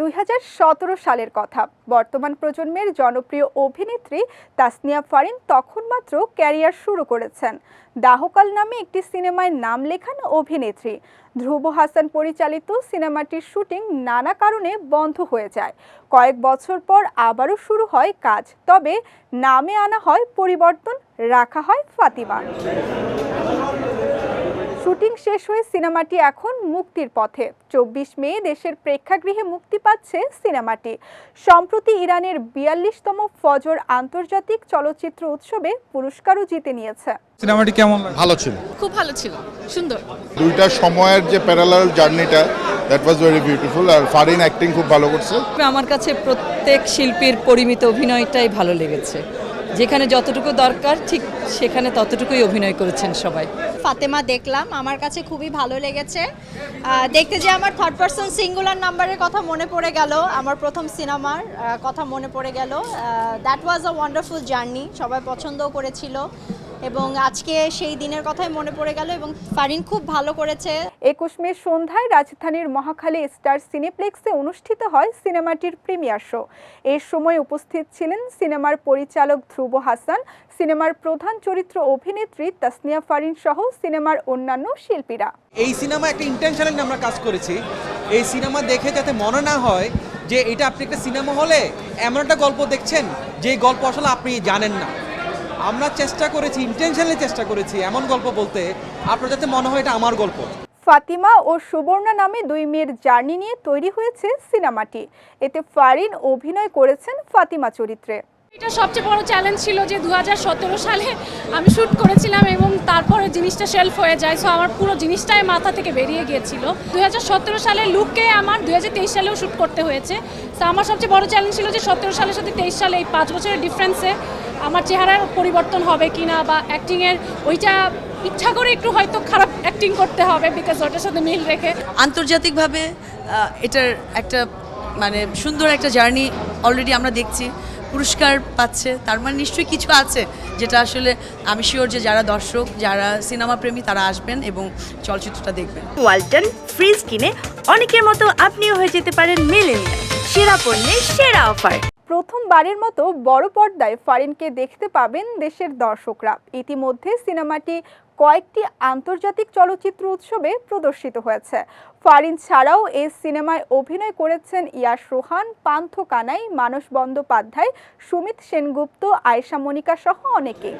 দুই হাজার সতেরো সালের কথা। বর্তমান প্রজন্মের জনপ্রিয় অভিনেত্রী তাসনিয়া ফারিন তখন মাত্র ক্যারিয়ার শুরু করেছেন। দাহকাল নামে একটি সিনেমায় নাম লেখান অভিনেত্রী। ধ্রুব হাসান পরিচালিত সিনেমাটির শুটিং নানা কারণে বন্ধ হয়ে যায়। কয়েক বছর পর আবারও শুরু হয় কাজ, তবে নামে আনা হয় পরিবর্তন, রাখা হয় ফাতিমা। শুটিং শেষ হয়ে সিনেমাটি এখন মুক্তির পথে। চব্বিশ মে দেশের প্রেক্ষাগৃহে মুক্তি পাচ্ছে সিনেমাটি। সম্প্রতি ইরানের বিয়াল্লিশতম ফজর আন্তর্জাতিক চলচ্চিত্র উৎসবে পুরস্কারও জিতে নিয়েছে। সিনেমাটি কেমন ভালো ছিল। খুব ভালো ছিল। সুন্দর। দুইটা সময়ের যে প্যারালাল জার্নিটা দ্যাট ওয়াজ ভেরি বিউটিফুল আর ফারিন অ্যাক্টিং খুব ভালো করছে। আমার কাছে প্রত্যেক শিল্পীর পরিমিত অভিনয়টাই ভালো লেগেছে। যেখানে যতটুকু দরকার, ঠিক সেখানে ততটুকুই অভিনয় করেছেন সবাই। ফাতেমা দেখলাম, আমার কাছে খুবই ভালো লেগেছে। দেখতে যে আমার থার্ড পার্সন সিঙ্গুলার নাম্বারের কথা মনে পড়ে গেল, আমার প্রথম সিনেমার কথা মনে পড়ে গেল। That was a wonderful journey সবাই পছন্দও করেছিল। এবং আজকে সেই দিনের কথাই মনে পড়ে গেল এবং ফারিন খুব ভালো করেছে। একুশ মে সন্ধ্যায় রাজধানীর মহাখালী স্টার সিনেপ্লেক্সে অনুষ্ঠিত হয় সিনেমাটির প্রিমিয়ার শো। এর সময় উপস্থিত ছিলেন সিনেমার পরিচালক ধ্রুব হাসান সিনেমার প্রধান চরিত্র অভিনেত্রী তাসনিয়া ফারিন সহ সিনেমার অন্যান্য শিল্পীরা। এই সিনেমা একটা ইন্টেনশনাল আমরা কাজ করেছি। এই সিনেমা দেখে যাতে মনে না হয় যে এটা আপনি একটা সিনেমা হলে এমন একটা গল্প দেখছেন যে গল্প আসলে আপনি জানেন না। আমরা চেষ্টা করেছি ইন্টেনশনালি চেষ্টা করেছি এমন গল্প বলতে। আপনার যাতে মনে হয় এটা আমার গল্প। ফাতিমা ও সুবর্ণা নামে দুই মেয়ের জার্নি নিয়ে তৈরি হয়েছে সিনেমাটি। এতে ফারিন অভিনয় করেছেন ফাতিমা চরিত্রে। এটা সবচেয়ে বড় চ্যালেঞ্জ ছিল যে দু হাজার সতেরো সালে আমি শ্যুট করেছিলাম এবং তারপরে জিনিসটা শেলফ হয়ে যায় সো আমার পুরো জিনিসটাই মাথা থেকে বেরিয়ে গিয়েছিল। দু সালের লুককে আমার তেইশ সালেও শ্যুট করতে হয়েছে। তো আমার সবচেয়ে বড় চ্যালেঞ্জ ছিল যে সতেরো সালের সাথে তেইশ সালে এই পাঁচ বছরের ডিফারেন্সে আমার চেহারার পরিবর্তন হবে কি না বা অ্যাক্টিংয়ের ওইটা ইচ্ছা করে একটু হয়তো খারাপ অ্যাক্টিং করতে হবে বিকজ ওটার সাথে মিল রেখে। আন্তর্জাতিকভাবে এটার একটা মানে সুন্দর একটা জার্নি অলরেডি আমরা দেখছি। পুরস্কার পাচ্ছে, তার মানে নিশ্চয়ই কিছু আছে যেটা আসলে আমি শিওর যে যারা দর্শক, যারা সিনেমা প্রেমী তারা আসবেন এবং চলচ্চিত্রটা দেখবেন। ওয়ালটন ফ্রিজ কিনে অনেকের মতো আপনিও হয়ে যেতে পারেন মেলেন সেরা পণ্যের সেরা অফার। প্রথমবারের মতো বড় পর্দায় ফারিনকে দেখতে পাবেন দেশের দর্শকরা। ইতিমধ্যে সিনেমাটি কয়েকটি আন্তর্জাতিক চলচ্চিত্র উৎসবে প্রদর্শিত হয়েছে। ফারিন ছাড়াও এই সিনেমায় অভিনয় করেছেন ইয়াশ রোহান, পান্থ কানাই, মানস বন্দ্যোপাধ্যায়, সুমিত সেনগুপ্ত, আয়েশা মনিকা সহ অনেকে।